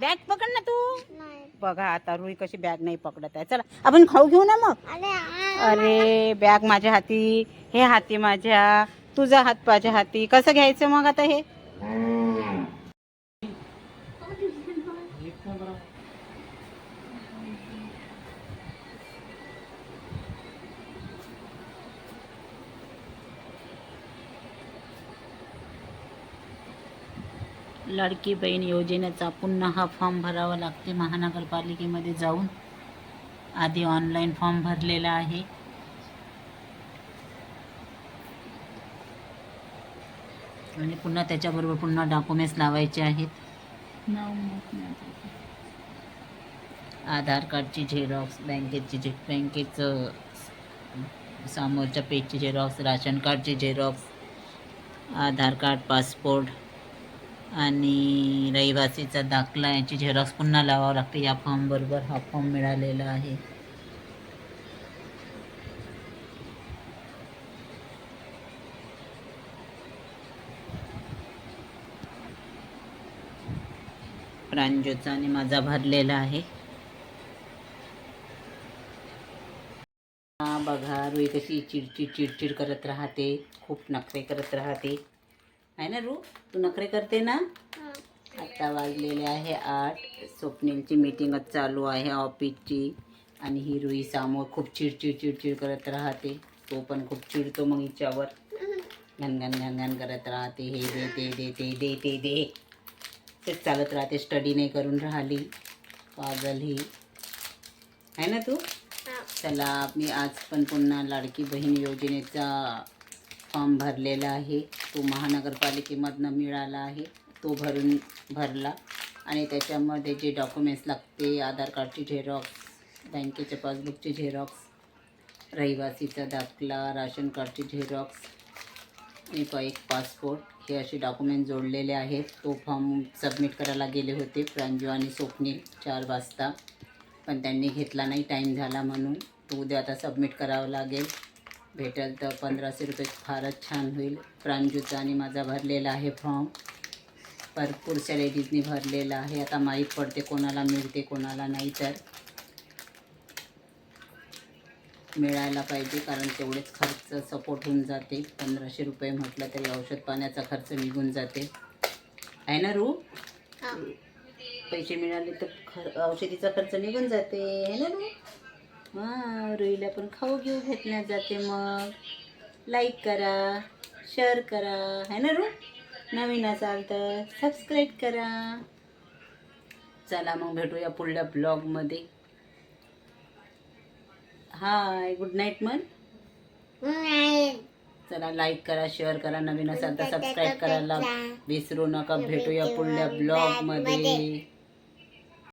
Bag पकड ना तू. नाही. बघा आता रुई कशी बॅग नाही पकडत आहे. चला आपण खाऊ घेऊ ना मग. अरे आ- अरे बॅग माझ्या हाती हे हाती माझ्या तुझा हात माझ्या हाती. कसं घ्यायचं मग आता हे? लाडकी बहीण योजनेचा पुन्हा हा फॉर्म भरावा लागते. महानगरपालिकेमध्ये जाऊन आधी ऑनलाईन फॉर्म भरलेला आहे. आणि पुन्हा त्याच्याबरोबर पुन्हा डॉक्युमेंट्स लावायचे आहेत. आधार कार्डची झेरॉक्स बँकेची झे बँकेचं समोरच्या पेजची झेरॉक्स राशन कार्डची झेरॉक्स आधार कार्ड पासपोर्ट आणि रहिवासीचा दाखला याची झेरॉक्स पुन्हा लावावं लागते. या फॉर्मबरोबर हा फॉर्म मिळालेला आहे. प्रांजोचा आणि माझा भरलेला आहे. बघा रुई कशी चिडचिड चिडचिड करत राहते. खूप नखरे करत राहते. आहे ना रू? तू नखरे करते ना. आता वाजलेले आहे आठ. स्वप्नीलची मीटिंगच चालू आहे ऑफिसची आणि ही रुई समोर खूप चिडचिड चिडचिड करत राहते. तो पण खूप चिडतो मग हिच्यावर. घन घन घन घन करत राहते. हे दे ते दे ते दे ते दे. तेच चालत राहते. स्टडी नाही करून राहिली. पागल ही. आहे ना तू. चला मी आज पण पुन्हा लाडकी बहीण योजनेचा फॉर्म भरलेला आहे. तो महानगरपालिकेमधनं मिळाला आहे. तो भरून भरला आणि त्याच्यामध्ये जे डॉक्युमेंट्स लागते आधार कार्डची झेरॉक्स बँकेच्या पासबुकची झेरॉक्स रहिवासीचा दाखला राशन कार्डची झेरॉक्स आणि प- एक पासपोर्ट हे असे डॉक्युमेंट जोडलेले आहेत. तो फॉर्म सबमिट करायला गेले होते प्रांजू आणि स्वप्नील चार वाजता. पण त्यांनी घेतला नाही टाईम झाला म्हणून. तो उद्या आता सबमिट करावं लागेल. भेटेल तर पंधराशे रुपये फारच छान होईल. प्रांजूचा आणि माझा भरलेला आहे फॉर्म भरपूरशा लेडीजनी भरलेला आहे. आता माहीत पडते कोणाला मिळते कोणाला नाही तर. मिळायला पाहिजे कारण तेवढेच खर्च सपोर्ट होऊन जाते. पंधराशे रुपये म्हटलं तरी औषध पाण्याचा खर्च निघून जाते. आहे ना रू. पैसे मिळाले तर खर औषधीचा खर्च निघून जाते. है ना रू? हां रुईला पण खाऊ घेऊ घेतण्यात जाते मग. लाईक करा शेअर करा. है ना रू? नवीन असाल तर सबस्क्राईब करा. चला मग भेटूया पुढल्या ब्लॉगमध्ये हाय गुड नाईट मन. चला लाईक करा शेअर करा. नवीन असाल तर सबस्क्राईब करायला विसरू नका. भेटूया पुढल्या ब्लॉगमध्ये